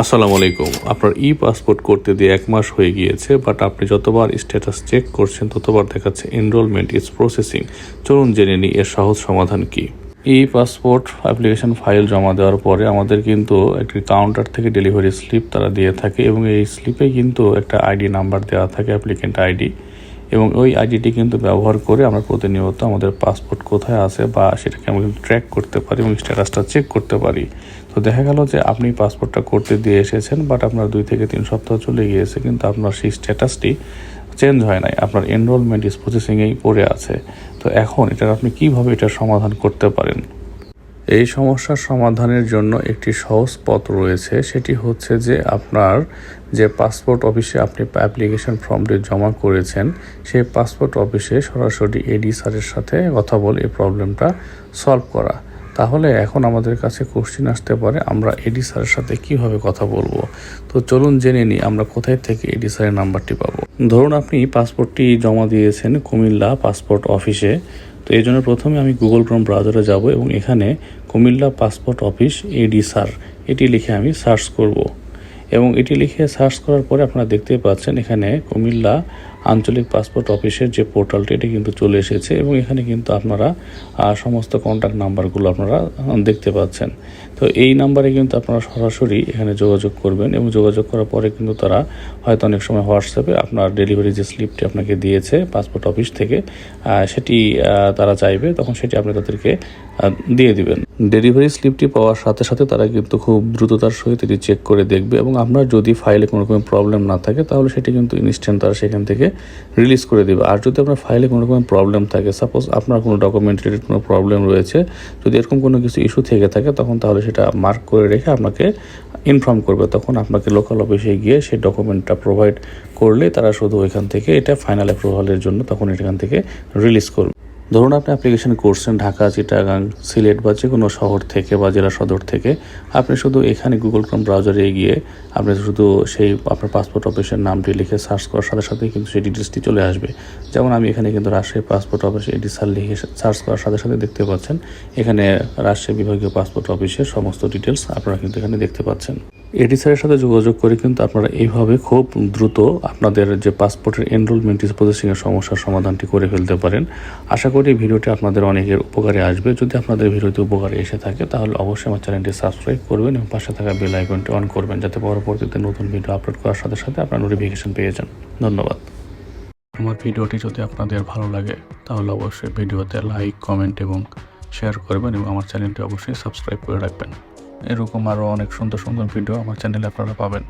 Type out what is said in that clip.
আসসালামু আলাইকুম। আপনার ই পাসপোর্ট করতে দিয়ে এক মাস হয়ে গিয়েছে বাট আপনি যতবার স্ট্যাটাস চেক করছেন, ততবার দেখাচ্ছে এনরোলমেন্ট ইজ প্রসেসিং চলুন জেনে নিই এর সহজ সমাধান কি। ই পাসপোর্ট অ্যাপ্লিকেশন ফাইল জমা দেওয়ার পরে আমাদের কিন্তু একটি কাউন্টার থেকে ডেলিভারি স্লিপ তারা দিয়ে থাকে, এবং এই স্লিপে কিন্তু একটা আইডি নাম্বার দেওয়া থাকে অ্যাপ্লিকেন্ট আইডি এবং ওই আইডিটি কিন্তু ব্যবহার করে আমরা প্রতিনিয়ত আমাদের পাসপোর্ট কোথায় আছে বা সেটাকে আমরা ট্র্যাক করতে পারি এবং স্ট্যাটাসটা চেক করতে পারি। তো দেখা গেল যে আপনি পাসপোর্টটা করতে দিয়ে এসেছেন বাট আপনার দুই থেকে তিন সপ্তাহ চলে গিয়েছে, কিন্তু আপনার সেই স্ট্যাটাসটি চেঞ্জ হয় নাই। আপনার এনরোলমেন্ট ইস প্রসেসিংয়েই পড়ে আছে। তো এখন এটার আপনি কীভাবে এটার সমাধান করতে পারেন? এই সমস্যার সমাধানের জন্য একটি সহজ পথ রয়েছে। সেটি হচ্ছে যে আপনার যে পাসপোর্ট অফিসে আপনি অ্যাপ্লিকেশন ফর্মটি জমা করেছেন, সেই পাসপোর্ট অফিসে সরাসরি এডি স্যারের সাথে কথা বলে এই প্রবলেমটা সলভ করা। তাহলে এখন আমাদের কাছে কোশ্চিন আসতে পারে, আমরা এডি স্যারের সাথে কীভাবে কথা বলব? তো চলুন জেনে নিই, আমরা কোথায় থেকে এডি স্যারের নাম্বারটি পাবো। ধরুন আপনি পাসপোর্টটি জমা দিয়েছেন কুমিল্লা পাসপোর্ট অফিসে তো এই জন্য প্রথমে আমি গুগল ক্রোম ব্রাউজারে যাব এবং এখানে Cumilla passport office AD sir এটি লিখে আমি সার্চ করব। এবং এটি লিখে সার্চ করার পরে আপনারা দেখতে পাচ্ছেন এখানে কুমিল্লা আঞ্চলিক পাসপোর্ট অফিসের যে পোর্টালটি, এটি কিন্তু চলে এসেছে এবং এখানে কিন্তু আপনারা সমস্ত কন্ট্যাক্ট নাম্বারগুলো আপনারা দেখতে পাচ্ছেন। তো এই নাম্বারে কিন্তু আপনারা সরাসরি এখানে যোগাযোগ করবেন এবং যোগাযোগ করার পরে কিন্তু তারা হয়তো অনেক সময় হোয়াটসঅ্যাপে আপনার ডেলিভারি যে স্লিপটি আপনাকে দিয়েছে পাসপোর্ট অফিস থেকে সেটি তারা চাইবে, তখন সেটি আপনি তাদেরকে দিয়ে দিবেন। ডেলিভারি স্লিপটি পাওয়ার সাথে সাথে তারা কিন্তু খুব দ্রুততার সহিত এটি চেক করে দেখবে এবং আপনার যদি ফাইলে কোনো রকম প্রবলেম না থাকে, তাহলে সেটি কিন্তু ইনস্ট্যান্ট তারা সেখান থেকে রিলিজ করে দেবে। আর যদি আপনার ফাইলে কোনো রকম প্রবলেম থাকে সাপোজ আপনার কোনো ডকুমেন্ট রিলেটেড কোনো প্রবলেম রয়েছে, যদি এরকম কোনো কিছু ইস্যু থেকে থাকে, তখন তাহলে সেটা মার্ক করে রেখে আপনাকে ইনফর্ম করবে। তখন আপনাকে লোকাল অফিসে গিয়ে সেই ডকুমেন্টটা প্রোভাইড করলে তারা শুধু ওইখান থেকে এটা ফাইনাল অ্যাপ্রুভালের জন্য তখন এখান থেকে রিলিজ করবে। ধরুন আপনি অ্যাপ্লিকেশন করছেন ঢাকা, চিটাগাং, সিলেট বা যে কোনো শহর থেকে বা জেলা সদর থেকে, আপনি শুধু এখানে গুগল ক্রোম ব্রাউজারে গিয়ে আপনি শুধু সেই আপনার পাসপোর্ট অফিসের নামটি লিখে সার্চ করার সাথে সাথেই কিন্তু সেই ডিটেলসটি চলে আসবে। যেমন আমি এখানে কিন্তু রাজশাহী পাসপোর্ট অফিসে এটি সার লিখে সার্চ করার সাথে সাথে দেখতে পাচ্ছেন, এখানে রাজশাহী বিভাগীয় পাসপোর্ট অফিসের সমস্ত ডিটেলস আপনারা কিন্তু এখানে দেখতে পাচ্ছেন। এডি স্যারের সাথে যোগাযোগ করে কিন্তু আপনারা এইভাবে খুব দ্রুত আপনাদের যে পাসপোর্টের এনরোলমেন্ট প্রসেসিংয়ের সমস্যার সমাধানটি করে ফেলতে পারেন। আশা করি ভিডিওটি আপনাদের অনেকের উপকারে আসবে। যদি আপনাদের ভিডিওতে উপকারে এসে থাকে, তাহলে অবশ্যই আমার চ্যানেলটি সাবস্ক্রাইব করবেন এবং পাশে থাকা বেল আইকনটি অন করবেন, যাতে পরবর্তীতে নতুন ভিডিও আপলোড করার সাথে সাথে আপনার নোটিফিকেশন পেয়ে যান। ধন্যবাদ। আমার ভিডিওটি যদি আপনাদের ভালো লাগে, তাহলে অবশ্যই ভিডিওতে লাইক কমেন্ট এবং শেয়ার করবেন এবং আমার চ্যানেলটি অবশ্যই সাবস্ক্রাইব করে রাখবেন। এরকম আরও অনেক সুন্দর সুন্দর ভিডিও আমার চ্যানেলে আপনারা পাবেন।